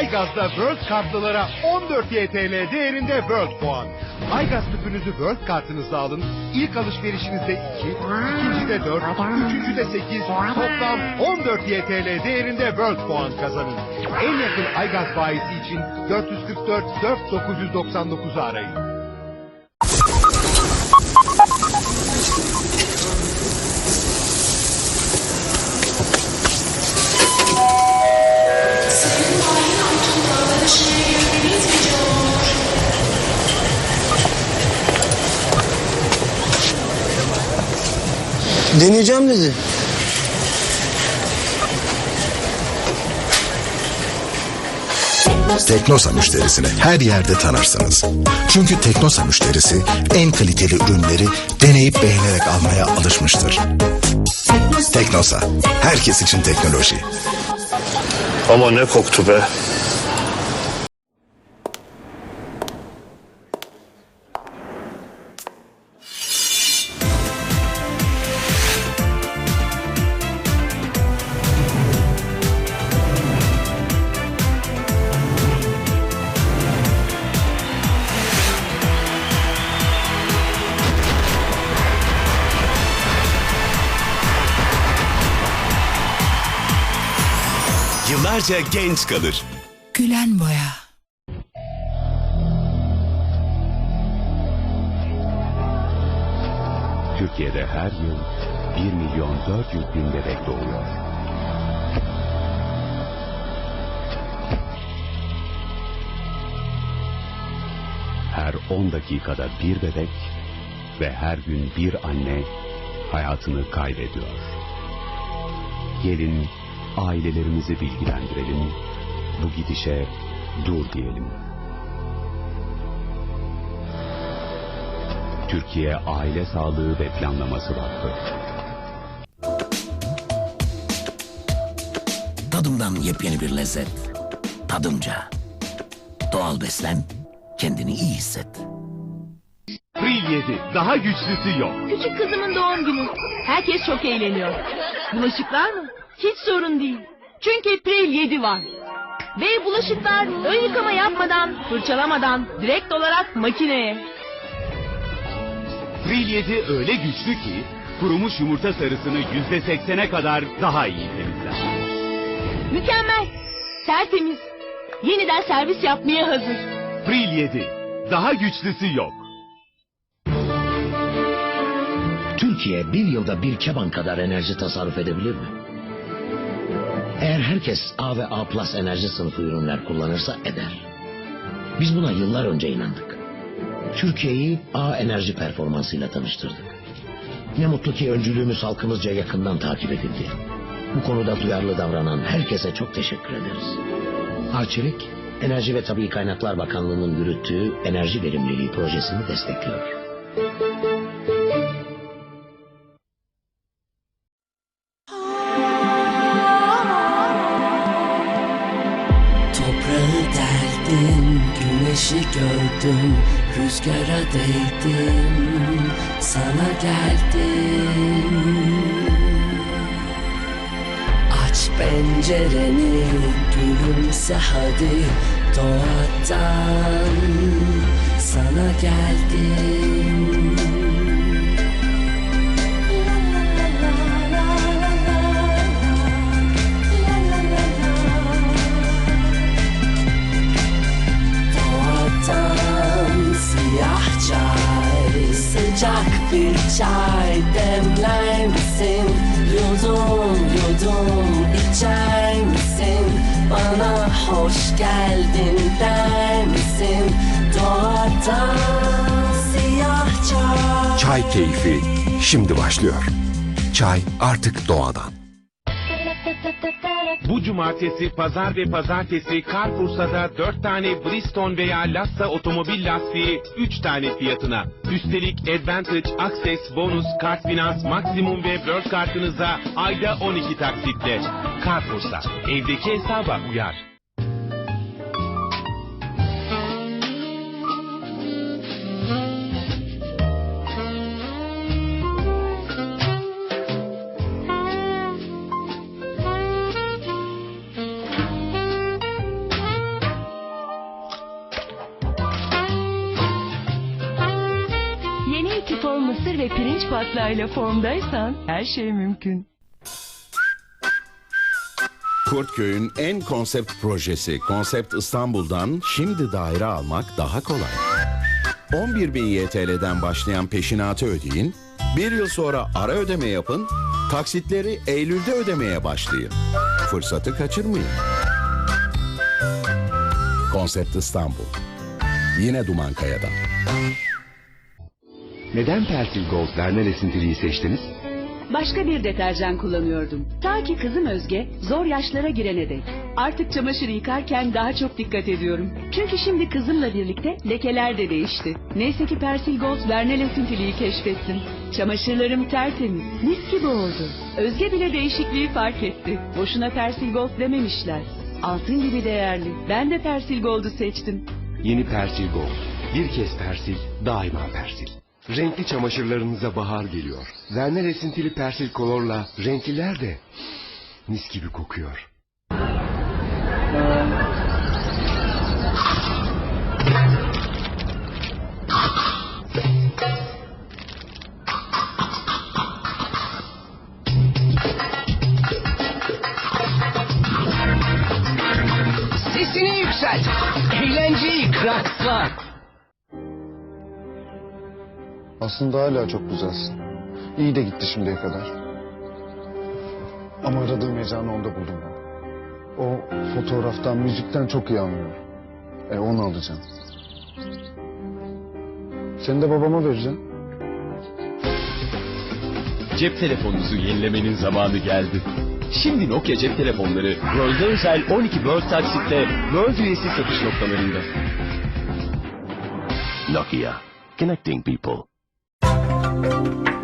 Aygaz'da World kartlılara 14 YTL değerinde World puan. Aygaz tüpünüzü World kartınızla alın. İlk alışverişinizde 2, ikincide 4, üçüncüde 8, toplam 14 YTL değerinde World puan kazanın. En yakın Aygaz bayisi için 444 4999'u arayın. Deneyeceğim dedi. Teknosa müşterisini her yerde tanırsınız. Çünkü Teknosa müşterisi en kaliteli ürünleri deneyip beğenerek almaya alışmıştır. Teknosa, herkes için teknoloji. Ama ne koktu be. Yıllarca genç kalır. Gülen boya. Türkiye'de her yıl 1 milyon 400 bin bebek doğuyor. Her 10 dakikada bir bebek ve her gün bir anne hayatını kaybediyor. Gelin ailelerimizi bilgilendirelim, bu gidişe dur diyelim. Türkiye Aile Sağlığı ve Planlaması Vakfı. Tadımdan yepyeni bir lezzet. Tadımca. Doğal beslen, kendini iyi hisset. Free 7 daha güçlüsü yok. Küçük kızımın doğum günü. Herkes çok eğleniyor. Bulaşıklar mı? Hiç sorun değil. Çünkü Prel 7 var. Ve bulaşıklar ön yıkama yapmadan, fırçalamadan direkt olarak makineye. Free 7 öyle güçlü ki kurumuş yumurta sarısını %80'e kadar daha iyi temizler. Mükemmel. Tertemiz. Yeniden servis yapmaya hazır. Free 7 daha güçlüsü yok. Türkiye bir yılda bir keban kadar enerji tasarruf edebilir mi? Eğer herkes A ve A plus enerji sınıfı ürünler kullanırsa eder. Biz buna yıllar önce inandık. Türkiye'yi A enerji performansıyla tanıştırdık. Ne mutlu ki öncülüğümüz halkımızca yakından takip edildi. Bu konuda duyarlı davranan herkese çok teşekkür ederiz. Arçelik, Enerji ve Tabii Kaynaklar Bakanlığı'nın yürüttüğü enerji verimliliği projesini destekliyor. Gördüm, rüzgara değdim, sana geldim. Aç pencereni, gülümse hadi doğadan, sana geldim. Sıcak bir çay demler misin? Yudum yudum içer misin? Bana hoş geldin der misin? Doğadan siyah çay Çay keyfi şimdi başlıyor. Çay artık doğadan. Bu cumartesi, pazar ve pazartesi Carrefour'da 4 tane Bridgestone veya Lassa otomobil lastiği 3 tane fiyatına. Üstelik Advantage, Access, Bonus, Kart Finans, Maksimum ve World kartınıza ayda 12 taksitle. Carrefour'da evdeki hesaba uyar. Ve pirinç patlağıyla formdaysan her şey mümkün. Kurtköy'ün en konsept projesi Konsept İstanbul'dan şimdi daire almak daha kolay. 11 bin YTL'den başlayan peşinatı ödeyin, bir yıl sonra ara ödeme yapın, taksitleri Eylül'de ödemeye başlayın. Fırsatı kaçırmayın. Konsept İstanbul. Yine Dumankaya'dan. Neden Persil Gold Vernel esintiliyi seçtiniz? Başka bir deterjan kullanıyordum. Ta ki kızım Özge zor yaşlara girene dek. Artık çamaşır yıkarken daha çok dikkat ediyorum. Çünkü şimdi kızımla birlikte lekeler de değişti. Neyse ki Persil Gold Vernel esintiliyi keşfettim. Çamaşırlarım tertemiz, mis gibi oldu. Özge bile değişikliği fark etti. Boşuna Persil Gold dememişler. Altın gibi değerli. Ben de Persil Gold'u seçtim. Yeni Persil Gold. Bir kez Persil, daima Persil. Renkli çamaşırlarınıza bahar geliyor. Vernel esintili Persil kolorla renkliler de mis gibi kokuyor. Sesini yükselt. Eğlenceyi kraksla. Aslında hala çok güzelsin. İyi de gitti şimdiye kadar. Ama aradığım heyecanı onda buldum ben. O fotoğraftan, müzikten çok iyi anlıyor. E onu alacağım. Seni de babama vereceğim. Cep telefonunuzu yenilemenin zamanı geldi. Şimdi Nokia cep telefonları World'e özel 12 World taksitle World üyesi satış noktalarında. Nokia. Connecting people. Thank you.